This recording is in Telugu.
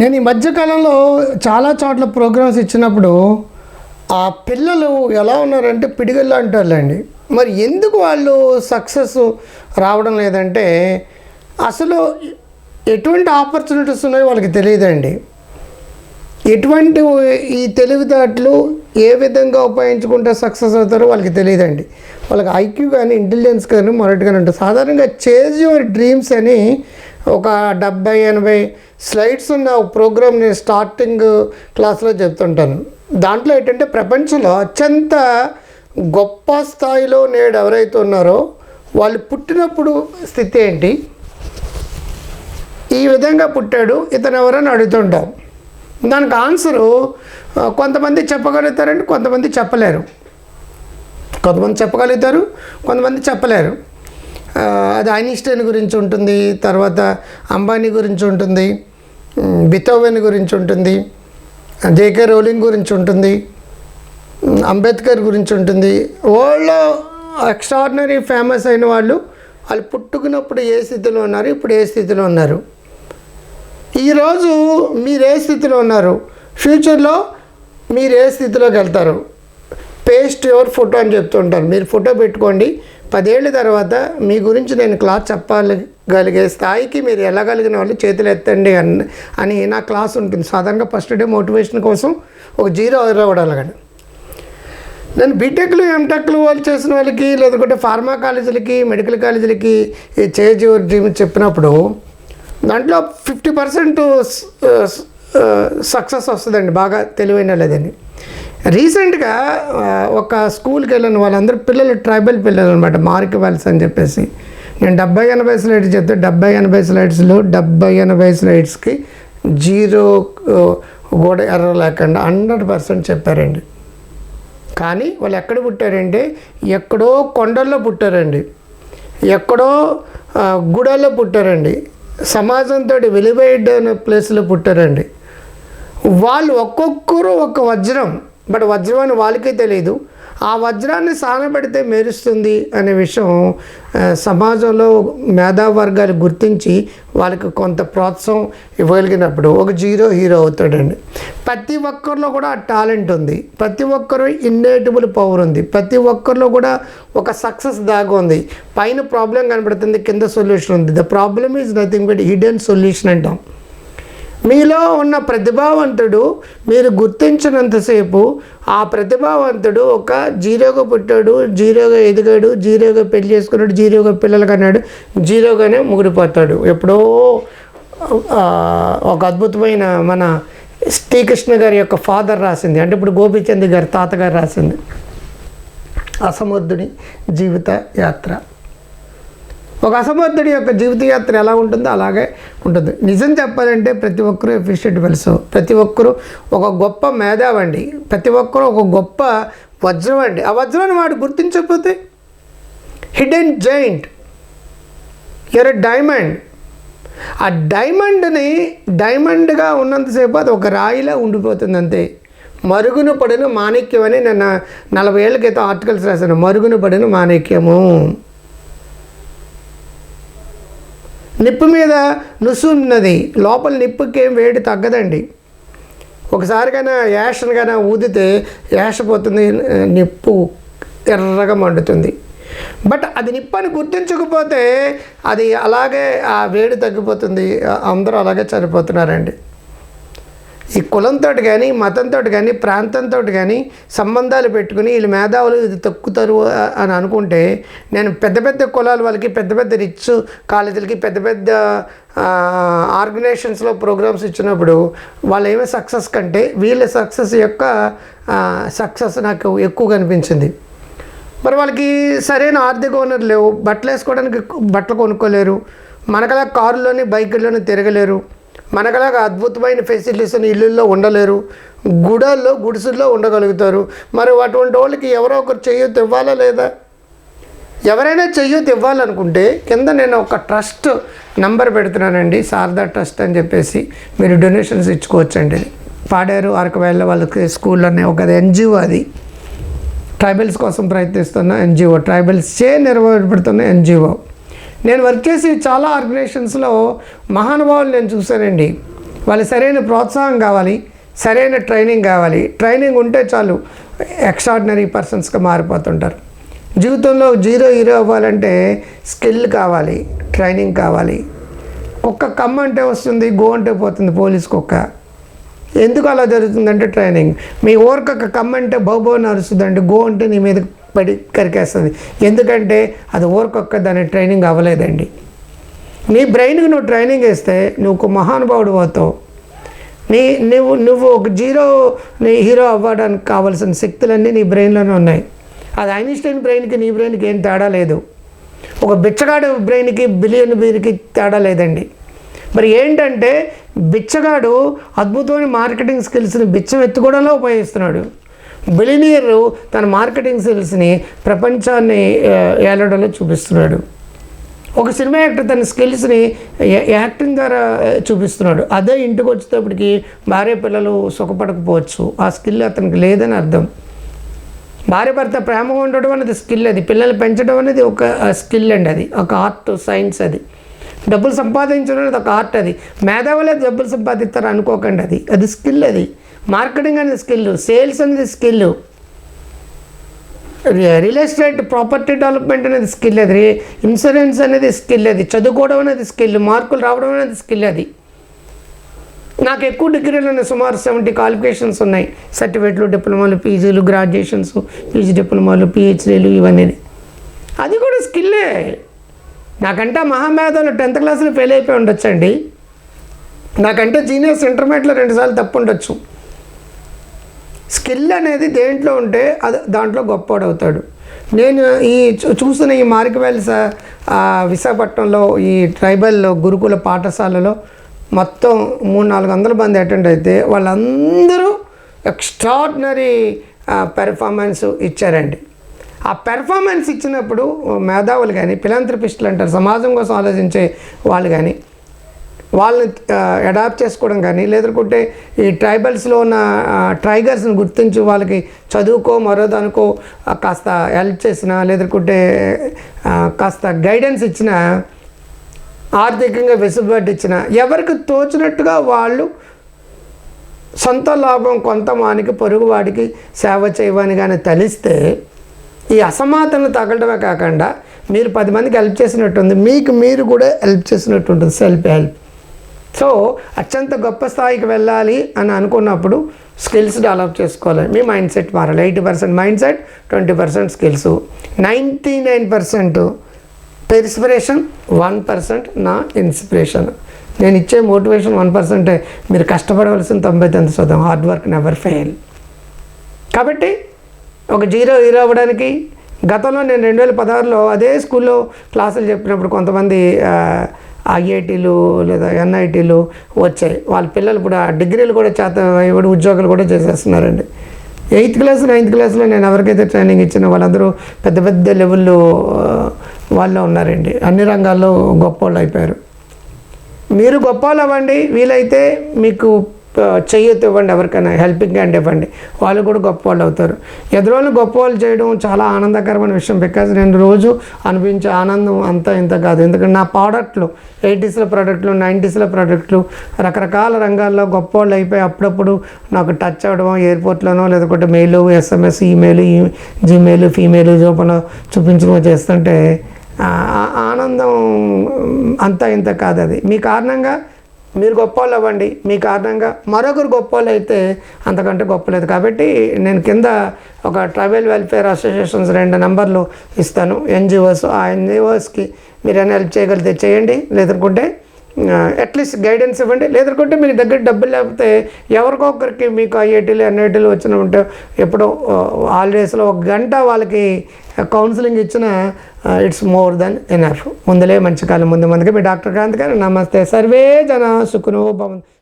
నేను ఈ మధ్యకాలంలో చాలా చోట్ల ప్రోగ్రామ్స్ ఇచ్చినప్పుడు ఆ పిల్లలు ఎలా ఉన్నారంటే పిడిగళ్ళు అంటారులేండి. మరి ఎందుకు వాళ్ళు సక్సెస్ రావడం లేదంటే అసలు ఎటువంటి ఆపర్చునిటీస్ ఉన్నాయో వాళ్ళకి తెలియదండి. ఎటువంటి ఈ తెలివితేటలు ఏ విధంగా ఉపయోగించుకుంటే సక్సెస్ అవుతారో వాళ్ళకి తెలియదండి. వాళ్ళకి ఐక్యూ కానీ ఇంటెలిజెన్స్ కానీ మరొకటి కానీ ఉంటుంది సాధారణంగా చేజ్ యువర్ డ్రీమ్స్ అని ఒక డెబ్బై ఎనభై స్లైడ్స్ ఉన్న ఒక ప్రోగ్రామ్ నేను స్టార్టింగ్ క్లాస్లో చెప్తుంటాను. దాంట్లో ఏంటంటే ప్రపంచంలో అత్యంత గొప్ప స్థాయిలో నేడు ఎవరైతే ఉన్నారో వాళ్ళు పుట్టినప్పుడు స్థితి ఏంటి? ఈ విధంగా పుట్టాడు ఇతను ఎవరని అడుగుతుంటాం దానికి ఆన్సరు కొంతమంది చెప్పగలుగుతారండి కొంతమంది చెప్పలేరు. కొంతమంది చెప్పగలుగుతారు కొంతమంది చెప్పలేరు. అది ఐన్స్టైన్ గురించి ఉంటుంది తర్వాత అంబానీ గురించి ఉంటుంది బితోవెన్ గురించి ఉంటుంది జేకే రోలింగ్ గురించి ఉంటుంది అంబేద్కర్ గురించి ఉంటుంది. వరల్డ్లో ఎక్స్ట్రాడినరీ ఫేమస్ అయిన వాళ్ళు వాళ్ళు పుట్టుకున్నప్పుడు ఏ స్థితిలో ఉన్నారు ఇప్పుడు ఏ స్థితిలో ఉన్నారు? ఈరోజు మీరు ఏ స్థితిలో ఉన్నారు. ఫ్యూచర్లో మీరు ఏ స్థితిలోకి వెళ్తారు. పేస్ట్ యువర్ ఫోటో అని చెప్తుంటారు మీరు ఫోటో పెట్టుకోండి. పదేళ్ళ తర్వాత మీ గురించి నేను క్లాస్ చెప్పగలిగే స్థాయికి మీరు వెళ్ళగలిగిన వాళ్ళు చేతులు ఎత్తండి అని అని నా క్లాస్ ఉంటుంది. సాధారణంగా ఫస్ట్ డే మోటివేషన్ కోసం ఒక జీరో ఇవ్వడం నేను బీటెక్లు ఎంటెక్లు వాళ్ళు చేసిన వాళ్ళకి లేదంటే ఫార్మా కాలేజీలకి మెడికల్ కాలేజీలకి ఈ చేజ్ యువర్ డ్రీమ్ చెప్పినప్పుడు దాంట్లో ఫిఫ్టీ పర్సెంట్ సక్సెస్ వస్తుందండి. బాగా తెలివైన లేదని రీసెంట్గా ఒక స్కూల్కి వెళ్ళిన వాళ్ళందరూ పిల్లలు ట్రైబల్ పిల్లలు అనమాట మార్క్ వెల్స్ అని చెప్పేసి. నేను డెబ్బై ఎనభై స్లైడ్స్ చెప్తే డెబ్బై ఎనభై స్లైడ్స్లో డెబ్బై ఎనభై స్లైడ్స్కి జీరో ఆ, కూడా ఎర్ర లేకుండా హండ్రెడ్ పర్సెంట్ చెప్పారండి. కానీ వాళ్ళు ఎక్కడ పుట్టారంటే ఎక్కడో కొండల్లో పుట్టారండి. ఎక్కడో గుడల్లో పుట్టారండి. సమాజంతో వెలివేయడ్ ప్లేస్లో పుట్టారండి. వాళ్ళు ఒక్కొక్కరు ఒక వజ్రం బట్ వజ్రం అని వాళ్ళకే తెలియదు ఆ వజ్రాన్ని సానబెడితే మెరుస్తుంది అనే విషయం సమాజంలో మేధావర్గాలు గుర్తించి వాళ్ళకి కొంత ప్రోత్సాహం ఇవ్వగలిగినప్పుడు ఒక జీరో హీరో అవుతాడండి. ప్రతి ఒక్కరిలో కూడా ఆ టాలెంట్ ఉంది. ప్రతి ఒక్కరు ఇన్నేటబుల్ పవర్ ఉంది. ప్రతి ఒక్కరిలో కూడా ఒక సక్సెస్ దాగా ఉంది. పైన ప్రాబ్లం కనబడుతుంది కింద సొల్యూషన్ ఉంది. The problem is nothing but hidden solution అంటాం. మీలో ఉన్న ప్రతిభావంతుడు మీరు గుర్తించినంతసేపు ఆ ప్రతిభావంతుడు ఒక జీరోగా పుట్టాడు జీరోగా ఎదిగాడు జీరోగా పెళ్ళి చేసుకున్నాడు జీరోగా పిల్లలు కన్నాడు జీరోగానే ముగిడిపోతాడు ఎప్పుడో ఒక అద్భుతమైన మన శ్రీకృష్ణ గారి యొక్క ఫాదర్ రాసింది. అంటే ఇప్పుడు గోపీచంద్ గారి తాతగారు రాసింది. అసమర్థుడి జీవిత యాత్ర. ఒక అసమర్థుడి యొక్క జీవిత యాత్ర ఎలా ఉంటుందో అలాగే ఉంటుంది. నిజం చెప్పాలంటే ప్రతి ఒక్కరూ ఎఫిషియెంట్ తెలుసు ప్రతి ఒక్కరూ ఒక గొప్ప మేధావండి. ప్రతి ఒక్కరూ ఒక గొప్ప వజ్రం అండి ఆ వజ్రాన్ని వాడు గుర్తించకపోతే హిడెన్ జైంట్ ఎర డైమండ్ ఆ డైమండ్ని డైమండ్గా ఉన్నంతసేపు అది ఒక రాయిలా ఉండిపోతుంది అంతే మరుగున పడిన మాణిక్యం అని నేను నలభై ఏళ్ళ క్రితం ఆర్టికల్స్ రాశాను. మరుగున పడిన మాణిక్యము. నిప్పు మీద నుసు ఉన్నది. లోపల నిప్పుకి ఏం వేడి తగ్గదండి. ఒకసారికైనా కన్నా ఊదితే యాష పోతుంది నిప్పు ఎర్రగా మండుతుంది. బట్ అది నిప్పు అని గుర్తించకపోతే అది అలాగే ఆ వేడి తగ్గిపోతుంది అందరూ అలాగే చనిపోతున్నారండి. ఈ కులంతో కానీ మతంతో కానీ ప్రాంతంతో కానీ సంబంధాలు పెట్టుకుని వీళ్ళు మేధావులు ఇది తక్కుతారు అని అనుకుంటే నేను పెద్ద పెద్ద కులాల వాళ్ళకి పెద్ద పెద్ద రిచ్ కాలేజీలకి పెద్ద పెద్ద ఆర్గనైజేషన్స్లో ప్రోగ్రామ్స్ ఇచ్చినప్పుడు వాళ్ళు ఏమే సక్సెస్ కంటే వీళ్ళ సక్సెస్ యొక్క సక్సెస్ నాకు ఎక్కువ కనిపించింది మరి వాళ్ళకి సరైన ఆర్థిక వనరులు లేవు బట్టలు వేసుకోవడానికి బట్టలు కొనుక్కోలేరు మనకలా కారులోని బైకుల్లోని తిరగలేరు. మనకలాగా అద్భుతమైన ఫెసిలిటీస్ ఇల్లుల్లో ఉండలేరు. గుడాల్లో గుడిసుల్లో ఉండగలుగుతారు. మరి అటువంటి వాళ్ళకి ఎవరో ఒకరు చెయ్యొద్దు ఇవ్వాలా లేదా? ఎవరైనా చెయ్యొద్దు ఇవ్వాలనుకుంటే కింద నేను ఒక ట్రస్ట్ నంబర్ పెడుతున్నానండి. శారదా ట్రస్ట్ అని చెప్పేసి మీరు డొనేషన్స్ ఇచ్చుకోవచ్చండి. పాడారు అరకవేళ్ళ వాళ్ళకి స్కూల్లోనే ఒక ఎన్జిఓ అది. ట్రైబల్స్ కోసం ప్రయత్నిస్తున్న ఎన్జిఓ. ట్రైబల్స్ చే నిర్వహించబడుతున్న ఎన్జిఓ. నేను వర్క్ చేసి చాలా ఆర్గనైజేషన్స్లో మహానుభావులు నేను చూశానండి. వాళ్ళు సరైన ప్రోత్సాహం కావాలి సరైన ట్రైనింగ్ కావాలి. ట్రైనింగ్ ఉంటే చాలు ఎక్స్ట్రాడినరీ పర్సన్స్గా మారిపోతుంటారు. జీవితంలో జీరో హీరో అవ్వాలంటే స్కిల్ కావాలి ట్రైనింగ్ కావాలి. కుక్క కమ్మ అంటే వస్తుంది గో అంటే పోతుంది పోలీస్ కుక్క ఎందుకు అలా జరుగుతుందంటే ట్రైనింగ్? మీ ఊరికొక కమ్మంటే బౌబో నరుస్తుందండి గో అంటే నీ మీద పడి కరికేస్తుంది. ఎందుకంటే అది ఓర్కొక్క దాని ట్రైనింగ్ అవ్వలేదండి. నీ బ్రెయిన్కి నువ్వు ట్రైనింగ్ ఇస్తే నువ్వు ఒక మహానుభావుడు అవుతావు. నీ నువ్వు నువ్వు ఒక జీరో నీ హీరో అవ్వడానికి కావాల్సిన శక్తులన్నీ నీ బ్రెయిన్లోనే ఉన్నాయి. అది ఐన్స్టైన్ బ్రెయిన్కి నీ బ్రెయిన్కి ఏం తేడా లేదు. ఒక బిచ్చగాడు బ్రెయిన్కి బిలియన్ బ్రెయిన్కి తేడా లేదండి. మరి ఏంటంటే బిచ్చగాడు అద్భుతమైన మార్కెటింగ్ స్కిల్స్ని బిచ్చం ఎత్తుకోవడంలో ఉపయోగిస్తున్నాడు. బిలినియరు తన మార్కెటింగ్ స్కిల్స్ని ప్రపంచాన్ని ఏలడంలో చూపిస్తున్నాడు. ఒక సినిమా యాక్టర్ తన స్కిల్స్ని యాక్టింగ్ ద్వారా చూపిస్తున్నాడు. అదే ఇంటికి వచ్చేటప్పటికి భార్య పిల్లలు సుఖపడకపోవచ్చు. ఆ స్కిల్ అతనికి లేదని అర్థం. భార్య భర్త ప్రేమగా ఉండడం అనేది స్కిల్ అది. పిల్లలు పెంచడం అనేది ఒక స్కిల్ అండి అది. ఒక ఆర్ట్ సైన్స్ అది. డబ్బులు సంపాదించడం అనేది ఒక ఆర్ట్ అది. మేధావులే డబ్బులు సంపాదిస్తారు అనుకోకండి అది. అది స్కిల్ అది. మార్కెటింగ్ అనేది స్కిల్ సేల్స్ అనేది skill real estate property development అనేది స్కిల్ అది. ఇన్సూరెన్స్ అనేది స్కిల్ అది. చదువుకోవడం అనేది స్కిల్ మార్కులు రావడం అనేది స్కిల్ అది. నాకు ఎక్కువ డిగ్రీలు ఉన్నాయి. సుమారు సెవెంటీ క్వాలిఫికేషన్స్ ఉన్నాయి. సర్టిఫికేట్లు డిప్లొమాలు పీజీలు గ్రాడ్యుయేషన్స్ పీజీ డిప్లొమాలు పిహెచ్డీలు ఇవన్నీ. అది కూడా స్కిల్లే నాకంటే మహామేధాలు టెన్త్ క్లాస్లో ఫెయిల్ అయిపోయి ఉండొచ్చండి. నాకంటే జీనియస్ ఇంటర్మీడియట్లో రెండుసార్లు తప్పు ఉండొచ్చు. స్కిల్ అనేది దేంట్లో ఉంటే అది దాంట్లో గొప్పవాడవుతాడు నేను ఈ చూసిన ఈ మార్కవెల్స్ విశాఖపట్నంలో ఈ ట్రైబల్ గురుకుల పాఠశాలలో మొత్తం మూడు నాలుగు వందల మంది అటెండ్ అయితే వాళ్ళందరూ ఎక్స్ట్రాడినరీ పెర్ఫార్మెన్స్ ఇచ్చారండి. ఆ పెర్ఫార్మెన్స్ ఇచ్చినప్పుడు మేధావులు కానీ ఫిలాంథ్రపిస్టులు అంటారు సమాజం కోసం ఆలోచించే వాళ్ళు కానీ వాళ్ళని అడాప్ట్ చేసుకోవడం కానీ లేదంటే ఈ ట్రైబల్స్లో ఉన్న ట్రైగర్స్ని గుర్తించి వాళ్ళకి చదువుకో మరో దానికో కాస్త హెల్ప్ చేసిన లేదంటే కాస్త గైడెన్స్ ఇచ్చిన ఆర్థికంగా వెసులుబాటు ఇచ్చిన ఎవరికి తోచినట్టుగా వాళ్ళు సొంత లాభం కొంత మానికి పొరుగువాడికి సేవ చేయవని కానీ తలిస్తే ఈ అసమానతను తగలడమే కాకుండా మీరు పది మందికి హెల్ప్ చేసినట్టుంది మీకు మీరు కూడా హెల్ప్ చేసినట్టు ఉంటుంది సెల్ఫ్ హెల్ప్ సో అత్యంత గొప్ప స్థాయికి వెళ్ళాలి అని అనుకున్నప్పుడు స్కిల్స్ డెవలప్ చేసుకోవాలి. మీ మైండ్ సెట్ మారాలి. Eighty percent mind set twenty percent skills ninety nine percent perspiration one percent నా ఇన్స్పిరేషన్ నేను ఇచ్చే మోటివేషన్ వన్ పర్సెంటే మీరు కష్టపడవలసిన తొంభై తొమ్మిది శాతం హార్డ్ వర్క్ నెవర్ ఫెయిల్ కాబట్టి ఒక జీరో హీరో అవ్వడానికి గతంలో నేను రెండు వేల పదహారులో అదే స్కూల్లో క్లాసులు చెప్పినప్పుడు కొంతమంది ఐఐటీలు లేదా ఎన్ఐటీలు వచ్చాయి. వాళ్ళ పిల్లలు కూడా డిగ్రీలు కూడా చేత ఇవ్వడం ఉద్యోగాలు కూడా చేసేస్తున్నారండి. ఎయిత్ క్లాస్ నైన్త్ క్లాస్లో నేను ఎవరికైతే ట్రైనింగ్ ఇచ్చిన వాళ్ళందరూ పెద్ద పెద్ద లెవెల్లో వాళ్ళు ఉన్నారండి. అన్ని రంగాల్లో గొప్ప వాళ్ళు అయిపోయారు. మీరు గొప్ప వాళ్ళు అవ్వండి వీలైతే మీకు ఆ, ఇవ్వండి ఎవరికైనా హెల్పింగ్ హ్యాండ్ ఇవ్వండి. వాళ్ళు కూడా గొప్ప వాళ్ళు అవుతారు. ఎదురోళ్ళు గొప్ప వాళ్ళు చేయడం చాలా ఆనందకరమైన విషయం. బికాజ్ నేను రోజు అనిపించే ఆనందం అంతా ఇంత కాదు. ఎందుకంటే నా ప్రోడక్ట్లు ఎయిటీస్లో ప్రోడక్ట్లు నైంటీస్లో ప్రోడక్ట్లు రకరకాల రంగాల్లో గొప్ప వాళ్ళు అయిపోయి అప్పుడప్పుడు నాకు టచ్ అవ్వడం ఎయిర్పోర్ట్లోనో లేకపోతే mail SMS email Gmail female చూపన చూపించడం చేస్తుంటే ఆనందం అంతా ఇంత కాదు అది. మీ కారణంగా మీరు గొప్ప వాళ్ళు అవ్వండి మీ కారణంగా మరొకరు గొప్ప వాళ్ళు అయితే అంతకంటే గొప్ప లేదు కాబట్టి నేను కింద ఒక ట్రైబల్ వెల్ఫేర్ అసోసియేషన్స్ రెండు నెంబర్లు ఇస్తాను. ఎన్జిఓస్ ఆ ఎన్జిఓస్కి మీరు ఏమైనా హెల్ప్ చేయగలిగితే చేయండి. లేదనుకుంటే అట్లీస్ట్ గైడెన్స్ ఇవ్వండి. లేదనుకుంటే మీకు దగ్గర డబ్బులు లేకపోతే ఎవరికో ఒకరికి మీకు ఐఐటీలు ఎన్ఐటీలు వచ్చిన ఉంటే ఎప్పుడో హాలిడేస్లో ఒక గంట వాళ్ళకి కౌన్సిలింగ్ ఇచ్చిన ఇట్స్ మోర్ దెన్ ఎనఫ్. ముందులే మంచి కాలం ముందు ముందుగా మీ డాక్టర్ కాంత్ గారు నమస్తే. సర్వే జన సుఖనో భవంతు.